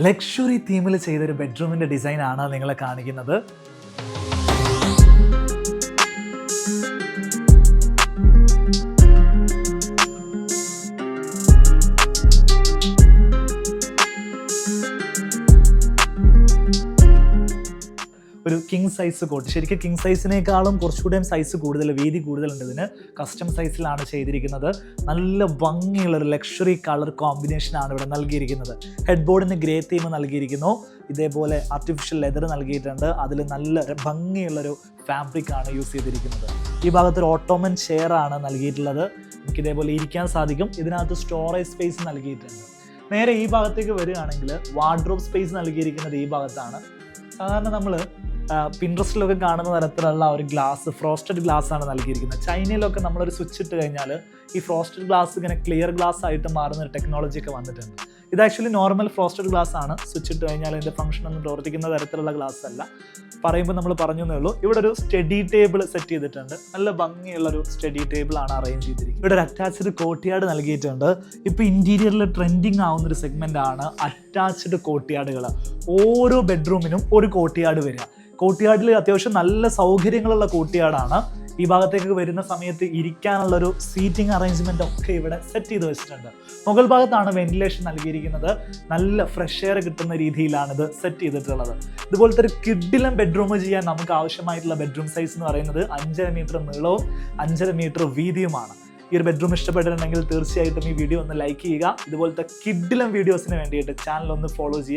Luxury തീമിൽ ചെയ്തൊരു ബെഡ്റൂമിന്റെ design ആണ് നിങ്ങളെ കാണിക്കുന്നത്? ഒരു കിങ് സൈസ് കോട്ട് ശരിക്കും കിങ് സൈസിനേക്കാളും കുറച്ചുകൂടെയും സൈസ് കൂടുതൽ വീതി കൂടുതലുണ്ട് ഇതിന്. കസ്റ്റം സൈസിലാണ് ചെയ്തിരിക്കുന്നത്. നല്ല ഭംഗിയുള്ള ഒരു ലക്ഷറി കളർ കോമ്പിനേഷനാണ് ഇവിടെ നൽകിയിരിക്കുന്നത്. ഹെഡ് ബോർഡിന് ഗ്രേ തീം നൽകിയിരിക്കുന്നു. ഇതേപോലെ ആർട്ടിഫിഷ്യൽ ലെതർ നൽകിയിട്ടുണ്ട്. അതിൽ നല്ല ഭംഗിയുള്ളൊരു ഫാബ്രിക് ആണ് യൂസ് ചെയ്തിരിക്കുന്നത്. ഈ ഭാഗത്ത് ഒരു ഓട്ടോമൻ ചെയർ ആണ് നൽകിയിട്ടുള്ളത്. നമുക്ക് ഇതേപോലെ ഇരിക്കാൻ സാധിക്കും. ഇതിനകത്ത് സ്റ്റോറേജ് സ്പേസ് നൽകിയിട്ടുണ്ട്. നേരെ ഈ ഭാഗത്തേക്ക് വരികയാണെങ്കിൽ വാർഡ്രോബ് സ്പേസ് നൽകിയിരിക്കുന്നത് ഈ ഭാഗത്താണ്. സാധാരണ നമ്മൾ പിൻട്രസ്റ്റിലൊക്കെ കാണുന്ന തരത്തിലുള്ള ഒരു ഗ്ലാസ് ഫ്രോസ്റ്റഡ് ഗ്ലാസ് ആണ് നൽകിയിരിക്കുന്നത്. ചൈനയിലൊക്കെ നമ്മളൊരു സ്വിച്ച് ഇട്ട് കഴിഞ്ഞാൽ ഈ ഫ്രോസ്റ്റഡ് ഗ്ലാസ് ഇങ്ങനെ ക്ലിയർ ഗ്ലാസ് ആയിട്ട് മാറുന്ന ഒരു ടെക്നോളജി ഒക്കെ വന്നിട്ടുണ്ട്. ഇത് ആക്ച്വലി നോർമൽ ഫ്രോസ്റ്റഡ് ഗ്ലാസ് ആണ്. സ്വിച്ച് ഇട്ട് കഴിഞ്ഞാൽ ഇതിന്റെ ഫംഗ്ഷൻ ഒന്നും പ്രവർത്തിക്കുന്ന തരത്തിലുള്ള ഗ്ലാസ് അല്ല. പറയുമ്പോൾ നമ്മൾ പറഞ്ഞു ഉള്ളൂ. ഇവിടെ ഒരു സ്റ്റഡി ടേബിൾ സെറ്റ് ചെയ്തിട്ടുണ്ട്. നല്ല ഭംഗിയുള്ള ഒരു സ്റ്റഡി ടേബിൾ ആണ് അറേഞ്ച് ചെയ്തിരിക്കുന്നത്. ഇവിടെ ഒരു അറ്റാച്ച്ഡ് കോട്ടിയാട് നൽകിയിട്ടുണ്ട്. ഇപ്പോൾ ഇന്റീരിയറിൽ ട്രെൻഡിങ് ആവുന്ന ഒരു സെഗ്മെന്റ് ആണ് അറ്റാച്ച്ഡ് കോട്ടിയാടുകൾ ഓരോ ബെഡ്റൂമിനും ഒരു കോട്ടിയാട് വരിക. കോട്ടിയാടിൽ അത്യാവശ്യം നല്ല സൗകര്യങ്ങളുള്ള കോട്ടിയാടാണ്. ഈ ഭാഗത്തേക്ക് വരുന്ന സമയത്ത് ഇരിക്കാനുള്ള ഒരു സീറ്റിംഗ് അറേഞ്ച്മെന്റ് ഒക്കെ ഇവിടെ സെറ്റ് ചെയ്ത് വെച്ചിട്ടുണ്ട്. മുകൾ ഭാഗത്താണ് വെന്റിലേഷൻ നൽകിയിരിക്കുന്നത്. നല്ല ഫ്രഷ് എയർ കിട്ടുന്ന രീതിയിലാണ് ഇത് സെറ്റ് ചെയ്തിട്ടുള്ളത്. ഇതുപോലത്തെ ഒരു കിഡിലും ബെഡ്റൂം ചെയ്യാൻ നമുക്ക് ആവശ്യമായിട്ടുള്ള ബെഡ്റൂം സൈസ് എന്ന് പറയുന്നത് അഞ്ചര മീറ്റർ നീളവും അഞ്ചര മീറ്റർ വീതിയുമാണ്. ഈ ഒരു ബെഡ്റൂം ഇഷ്ടപ്പെട്ടിട്ടുണ്ടെങ്കിൽ തീർച്ചയായിട്ടും ഈ വീഡിയോ ഒന്ന് ലൈക്ക് ചെയ്യുക. ഇതുപോലത്തെ കിഡിലും വീഡിയോസിന് വേണ്ടിയിട്ട് ചാനൽ ഒന്ന് ഫോളോ ചെയ്യുക.